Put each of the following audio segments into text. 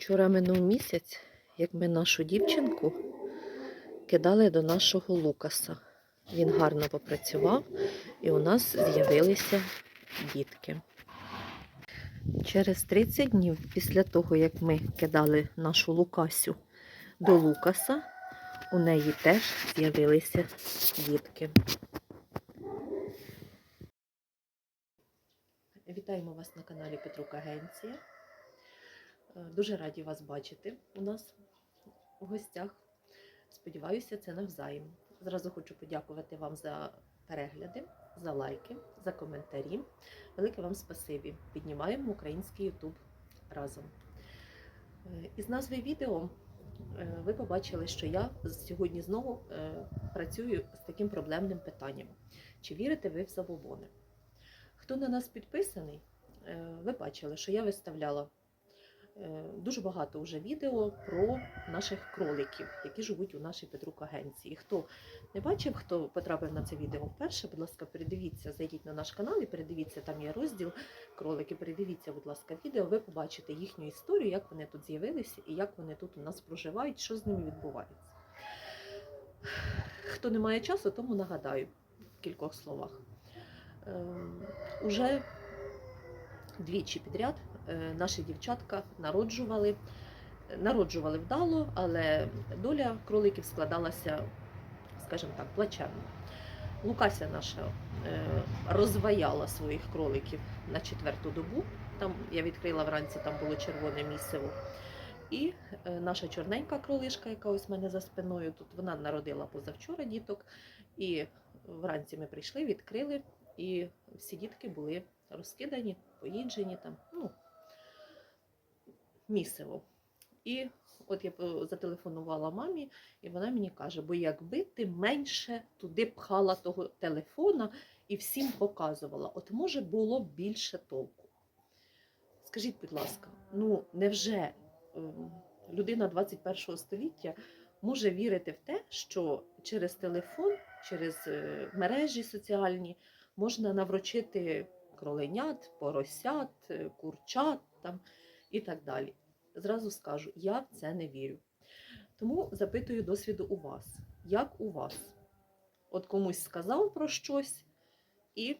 Вчора минув місяць, як ми нашу дівчинку кидали до нашого Лукаса. Він гарно попрацював, і у нас з'явилися дітки. Через 30 днів після того, як ми кидали нашу Лукасю до Лукаса, у неї теж з'явилися дітки. Вітаємо вас на каналі Петрук Агенція. Е, Дуже раді вас бачити у нас у гостях. Сподіваюся, це навзаєм. Зразу хочу подякувати вам за перегляди, за лайки, за коментарі. Велике вам спасибі. Піднімаємо український YouTube разом. Е, Із назви відео е, ви побачили, що я сьогодні знову працюю з таким проблемним питанням. Чи вірите ви в забобони? Хто на нас підписаний, ви бачили, що я виставляла дуже багато вже відео про наших кроликів, які живуть у нашій Петрук агенції. Хто не бачив, хто потрапив на це відео вперше, будь ласка, передивіться, зайдіть на наш канал і передивіться, там є розділ кролики. Передивіться, будь ласка, відео. Ви побачите їхню історію, як вони тут з'явилися і як вони тут у нас проживають, що з ними відбувається. Хто не має часу, тому нагадаю в кількох словах. Ем, Уже двічі підряд е, наші дівчатка народжували. Народжували вдало, але доля кроликів складалася, скажімо так, плачевно. Лукася наша е, розваяла своїх кроликів на четверту добу. Там я відкрила вранці, там було червоне місиво. І е, наша чорненька кролишка, яка ось в мене за спиною, тут вона народила позавчора діток. І вранці ми прийшли, відкрили, і всі дітки були розкидані, поїджені там, ну, місиво. І от я зателефонувала мамі, і вона мені каже: бо якби ти менше туди пхала того телефона і всім показувала, от може було б більше толку. Скажіть, будь ласка, ну невже ем, людина 21 століття може вірити в те, що через телефон, через е, мережі соціальні можна наврочити кроленят, поросят, е, курчат там і так далі. Зразу скажу, я в це не вірю. Тому запитую досвіду у вас. Як у вас? От комусь сказав про щось і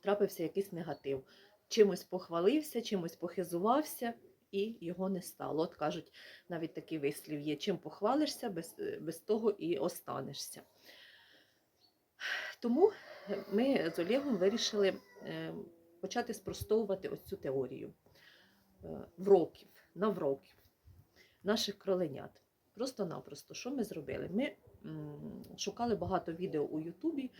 трапився якийсь негатив. Чимось похвалився, чимось похизувався, і його не стало. От кажуть, навіть такий вислів є: чим похвалишся, без, без того і останешся. Тому ми з Олегом вирішили е, почати спростовувати ось цю теорію вроків, навроків наших кроленят. Просто-напросто, що ми зробили? Ми шукали багато відео у Ютубі,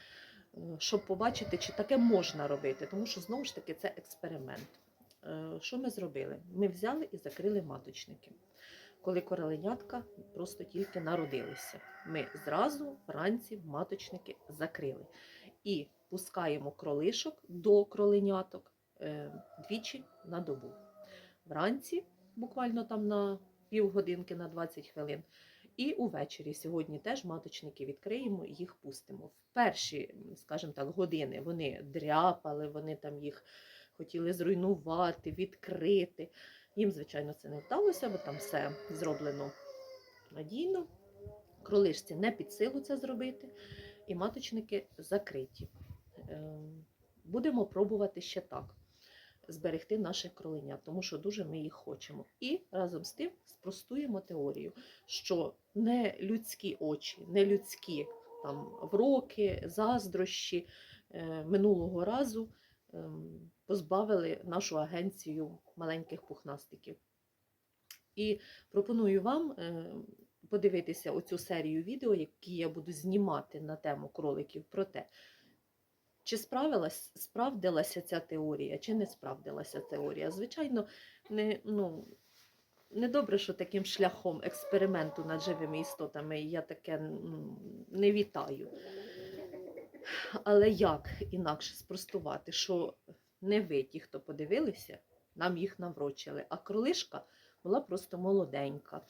е, щоб побачити, чи таке можна робити, тому що знову ж таки це експеримент. Е, Що ми зробили? Ми взяли і закрили маточники. Коли короленятка просто тільки народилися. Ми зразу вранці маточники закрили і пускаємо кролишок до кроленяток е, двічі на добу. Вранці, буквально там на півгодинки, на 20 хвилин. І увечері сьогодні теж маточники відкриємо і їх пустимо. В перші, скажімо так, години вони дряпали, вони там їх хотіли зруйнувати, відкрити. Їм, звичайно, це не вдалося, бо там все зроблено надійно. Кролишці не під силу це зробити, і маточники закриті. Ем, Будемо пробувати ще так зберегти наших кроленят, тому що дуже ми їх хочемо. І разом з тим спростуємо теорію, що не людські очі, не людські там вроки, заздрощі е, минулого разу ем, позбавили нашу агенцію маленьких пухнастиків. І пропоную вам е, подивитися оцю серію відео, які я буду знімати на тему кроликів про те, чи справилась, справдилася ця теорія, чи не справдилася теорія. Звичайно, не, ну, не добре, що таким шляхом експерименту над живими істотами я таке не вітаю. Але як інакше спростувати, що не ви, ті, хто подивилися, нам їх наврочили, а кролишка була просто молоденька,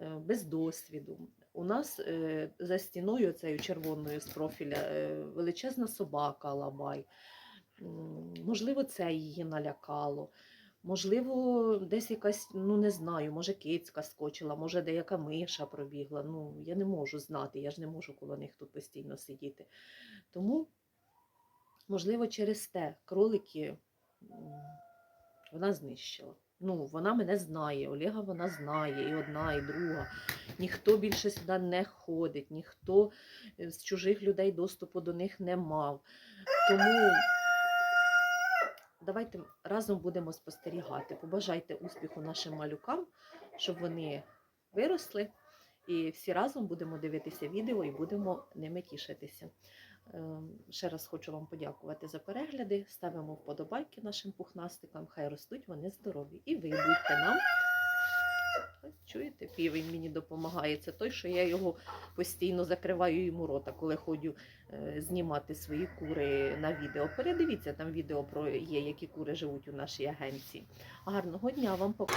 е, без досвіду. У нас е, за стіною цією червоною з профіля е, величезна собака Алабай. Можливо, це її налякало. Можливо, десь якась, ну не знаю, може кицька скочила, може деяка миша пробігла. Ну, я не можу знати, я ж не можу коло них тут постійно сидіти. Тому, можливо, через те кролики вона знищила. Ну, вона мене знає, Олега вона знає, і одна, і друга. Ніхто більше сюди не ходить, ніхто е, з чужих людей доступу до них не мав. Тому давайте разом будемо спостерігати. Побажайте успіху нашим малюкам, щоб вони виросли. І всі разом будемо дивитися відео і будемо ними тішитися. Ем, Ще раз хочу вам подякувати за перегляди. Ставимо вподобайки нашим пухнастикам. Хай ростуть вони здорові. І ви будьте нам. Чуєте, півень мені допомагає. Це той, що я його постійно закриваю йому рота, коли ходжу е, знімати свої кури на відео. Передивіться там відео про є, які кури живуть у нашій агенції. Гарного дня вам пока.